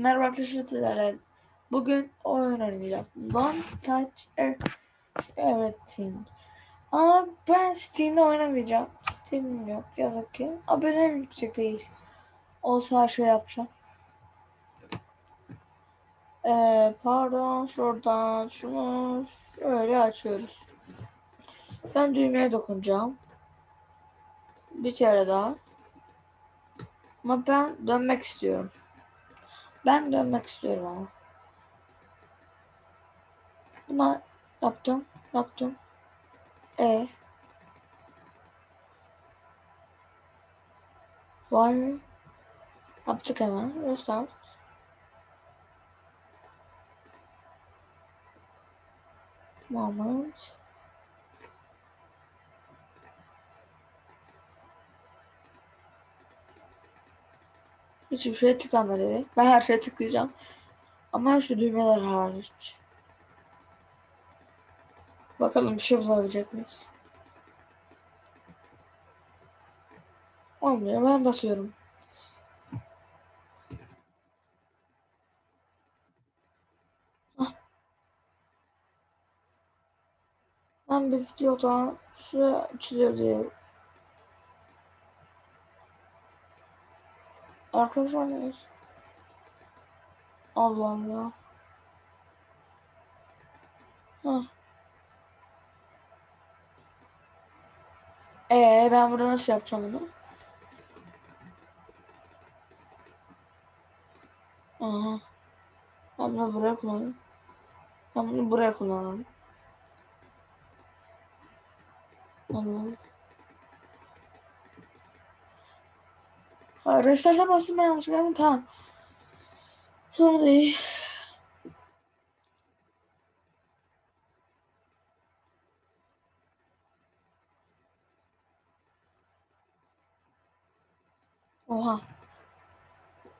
Merhaba arkadaşlar bugün oyun oynayacağız. Don't touch everything. Ama ben Steam'de oynamayacağım. Steam yok yazık ki. Abonem yüksek değil. Olsa her şey yapacağım. Ee, pardon şuradan şunu şöyle açıyoruz. Ben düğmeye dokunacağım. Bir kere daha. Ama ben dönmek istiyorum. Ben dönmek istiyorum ama. Buna yaptım, yaptım. E. Var? Yaptık hemen. Restart. Moment. Hiçbir şeye tıklama dedi. Ben her şeye tıklayacağım. Ama şu düğmeler hariç. Bakalım bir şey bulabilecek miyiz? Olmuyor. Ben basıyorum. Hah. Ben bir videoda şuraya açılıyor diye Arkadaşlar neyiz? Allah Allah. Hah. Ee ben burada nasıl yapacağım bunu? Aha. Ben bunu buraya kullanayım. Ben bunu buraya kullanalım. Allah. Restart'a bastım ben yanlışlıkla ama tamam. Sorun değil. Oha.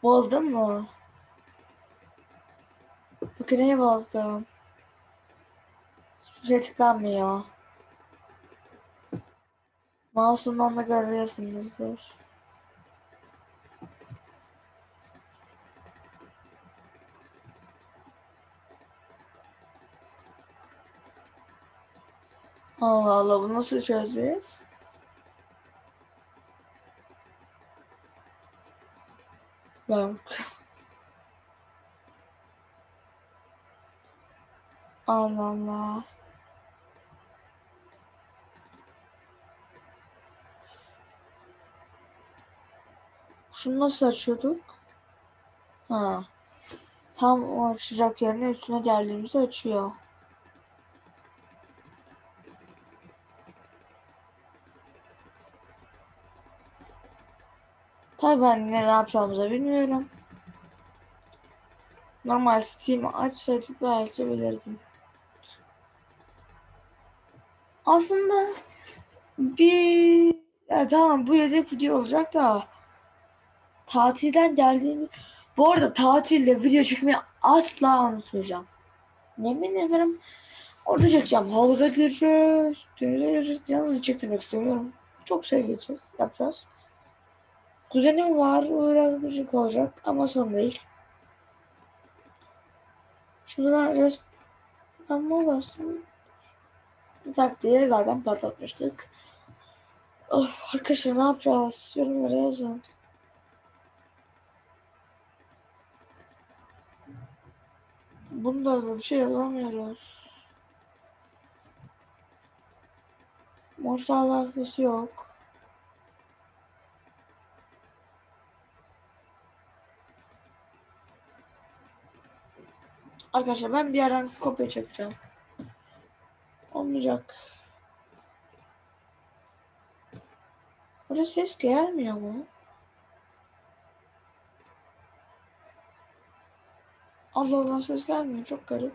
Bozdun mu? Makineyi bozdum. Hiçbir şey tıklanmıyor. Mouse'umdan da görüyorsunuzdur. Allah Allah bu nasıl çözeceğiz? Bak. Allah Allah. Şunu nasıl açıyorduk? Ha. Tam o açacak yerine üstüne geldiğimizde açıyor. Tabii ben ne yapacağımızı bilmiyorum. Normal Steam'i açsaydık belki bilirdim. Aslında bir ya tamam bu yedek video olacak da tatilden geldiğimi bu arada tatilde video çekmeyi asla unutmayacağım. Yemin ederim orada çekeceğim. Havuza gireceğiz. Yalnız çektirmek istemiyorum. Çok şey geçeceğiz. Yapacağız. Kuzenim var. O biraz gıcık olacak ama sorun değil. Şimdi ben res ama bastım. Taktiği zaten patlatmıştık. Of arkadaşlar ne yapacağız? Yorumlara yazın. Bunda da bir şey yazamıyoruz. Morse alakası yok. Arkadaşlar ben bir yerden kopya çekeceğim. Olmayacak. Burada ses gelmiyor mu? Allah Allah ses gelmiyor. Çok garip.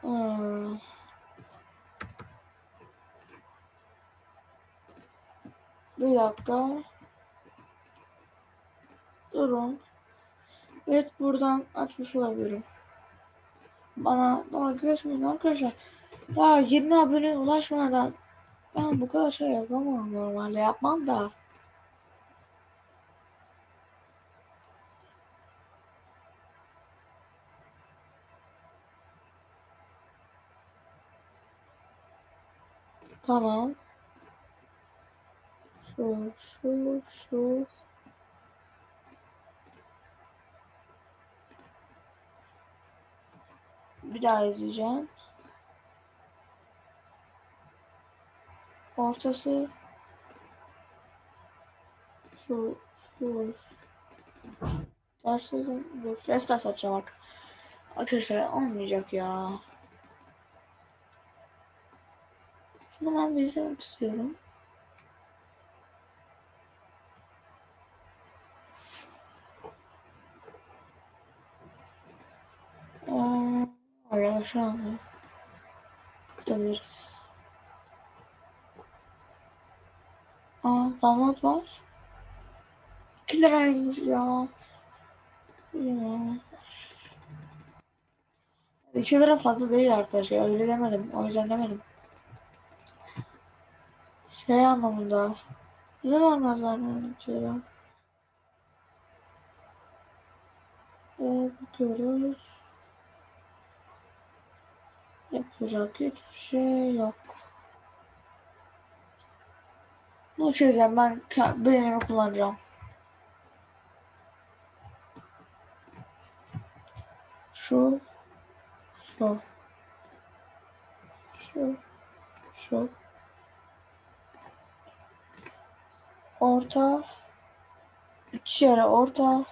Hmm. Bir dakika. Durun. Evet buradan açmış olabilirim. Bana dalga geçmeyin arkadaşlar. Daha 20 abone ulaşmadan Ben bu kadar şey yapamam normalde yapmam da. Tamam. Şu, şu, şu. Bir daha izleyeceğim. Ortası şu şu derslerim dur restart açacağım bak. Arkadaşlar olmayacak ya. Şunu ben bir izlemek istiyorum. Aa, arkadaşlar Bakabiliriz. Aa damat var. 2 liraymış ya. Ya. 2 lira fazla değil arkadaşlar. Öyle demedim. O yüzden demedim. Şey anlamında. Ne zaman nazarlanıyor 2 lira? Ee, bakıyoruz. Yapacak hiçbir şey yok. Bu çözeceğim ben beynimi kullanacağım. Şu şu şu şu orta iki yere orta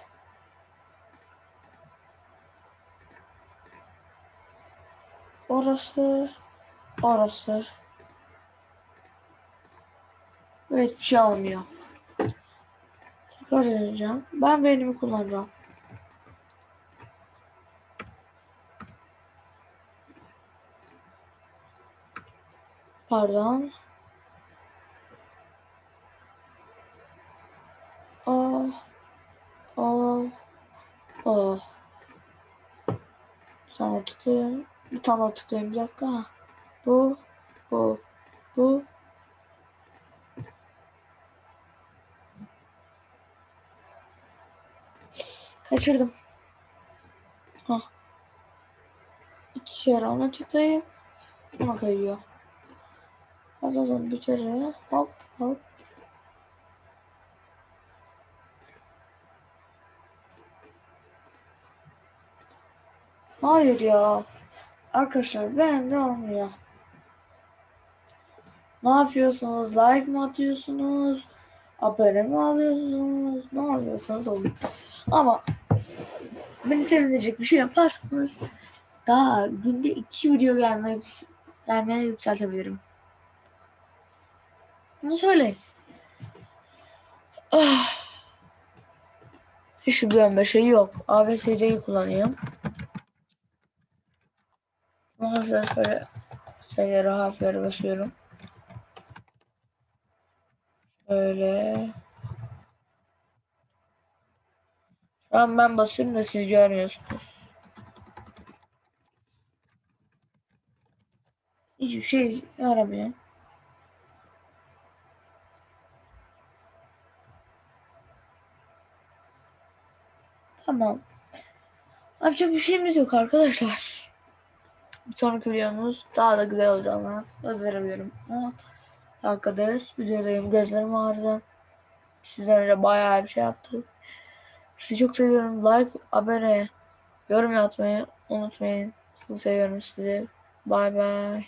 orası orası. Evet bir şey olmuyor tekrar deneyeceğim ben beynimi kullanacağım. Pardon. Oh oh oh. Tane tıklayayım bir tane tıklayayım bir dakika bu bu bu Kaçırdım. Ha. İki kere ona tıklayıp ona kayıyor. Az az bir kere hop hop. Hayır ya. Arkadaşlar ben de olmuyor. Ne yapıyorsunuz? Like mı atıyorsunuz? Abone mi alıyorsunuz? Ne yapıyorsunuz olun. Ama beni sevinecek bir şey yaparsanız daha günde iki video gelmeye, gelmeye yükseltebilirim. Bunu söyleyin. Ah. Hiçbir bölme şey yok. ABCD'yi kullanıyorum. Harfleri şöyle şeyleri harfleri basıyorum. Şöyle. Şu an ben basıyorum da siz görmüyorsunuz. Hiçbir şey yaramıyor. Tamam. Yapacak bir şeyimiz yok arkadaşlar. Bir sonraki videomuz daha da güzel olacağına söz verebilirim. Ama hakikaten videodayım. Gözlerim ağrıdı. Sizden önce bayağı bir şey yaptık. Sizi çok seviyorum. Like, abone, yorum yapmayı unutmayın. Çok seviyorum sizi. Bay bay.